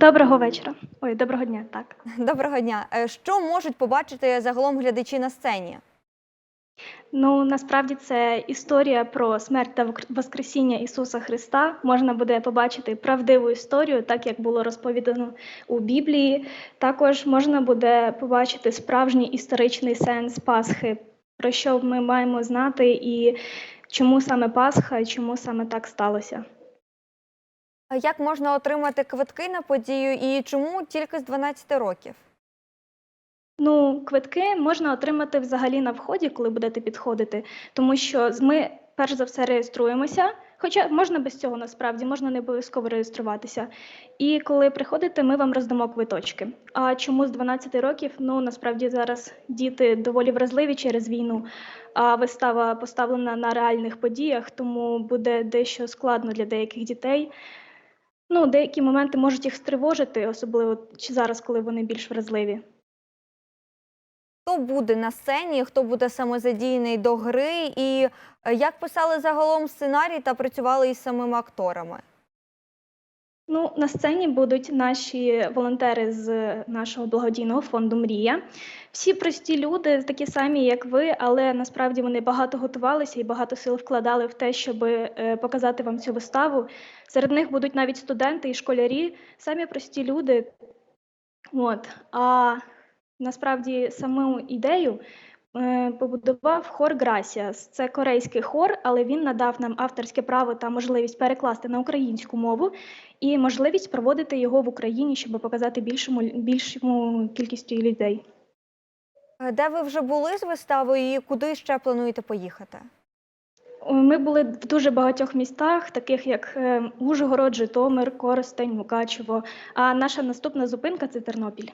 Доброго вечора. Ой, доброго дня, так. Доброго дня. Е, Що можуть побачити загалом глядачі на сцені? Ну насправді це історія про смерть та Воскресіння Ісуса Христа. Можна буде побачити правдиву історію, так як було розповідано у Біблії. Також можна буде побачити справжній історичний сенс Пасхи, про що ми маємо знати і чому саме Пасха, чому саме так сталося. Як можна отримати квитки на подію і чому тільки з 12 років? Ну, квитки можна отримати взагалі на вході, коли будете підходити, тому що ми перш за все реєструємося. Хоча можна без цього насправді, можна не обов'язково реєструватися. І коли приходите, ми вам роздамо квиточки. А чому з 12 років? Ну насправді зараз діти доволі вразливі через війну, а вистава поставлена на реальних подіях, тому буде дещо складно для деяких дітей. Ну, деякі моменти можуть їх стривожити, особливо чи зараз, коли вони більш вразливі. Хто буде на сцені, хто буде самозадійний до гри, і е, як писали загалом сценарій та працювали із самими акторами? Ну, на сцені будуть наші волонтери з нашого благодійного фонду Мрія. Всі прості люди, такі самі, як ви, але насправді вони багато готувалися і багато сил вкладали в те, щоб е, показати вам цю виставу. Серед них будуть навіть студенти і школярі, самі прості люди. От. А насправді саму ідею побудував хор Грасіас. Це корейський хор, але він надав нам авторське право та можливість перекласти на українську мову і можливість проводити його в Україні, щоб показати більшому більшому кількістю людей. Е, Де ви вже були з виставою і куди ще плануєте поїхати? Ми були в дуже багатьох містах, таких як е, Ужгород, Житомир, Коростень, Мукачево. А наша наступна зупинка це Тернопіль.